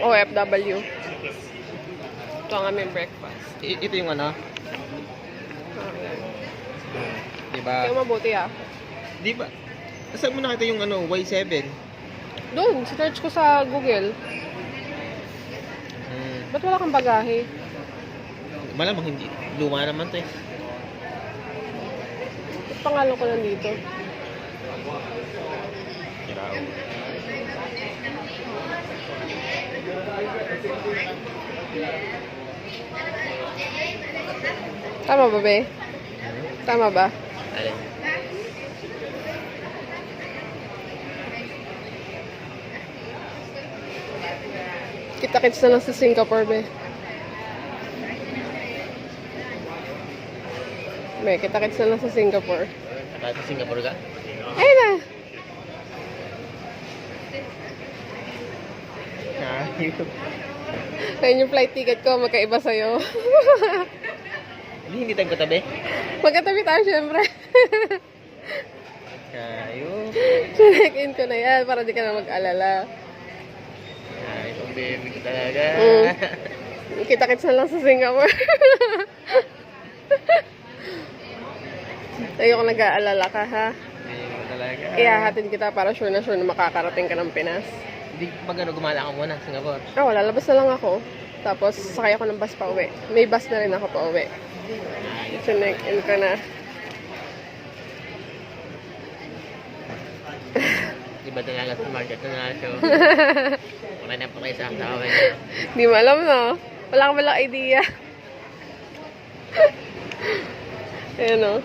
OFW. Ito ang aming breakfast. I- ito yung ano, Okay. di ba? Kaya mabuti ah. Di ba? Saan mo nakita yung ano, Y7? Doon, search ko sa Google. Hmm. Ba't wala kang bagahe? Malamang hindi. Luma naman to eh. Ba't pangalan ko nandito? Kirao. Tama ba, be? Tama ba? Alin? Kita-kits na lang sa Singapore, be. Be, kita-kits na lang sa Singapore. Saka sa Singapore ka? Ayun na! Ayun. Ayun yung flight ticket ko, magkaiba sa'yo. Hindi, hindi tayo katabi. Magkatabi tayo, syempre. Ayun. Check-in ko na yan para di ka na mag-alala. Ay, itong baby ko talaga. Mm. Kita-kits na lang sa Singapore. Ayoko nag-aalala ka, ha? Baby ko talaga. Ihahatid kita para sure na sure na makakarating ka ng Pinas. Hindi, pag ano, gumala ka muna, Singapore. Ah, wala. Labas na lang ako. Tapos, sakay ako ng bus pa uwi. May bus na rin ako pa uwi. Check-in ko na. Iba talaga sa market na show. Wala na pa kayo sa akin. Di mo alam, no? Wala ka walang idea. Ayan, no?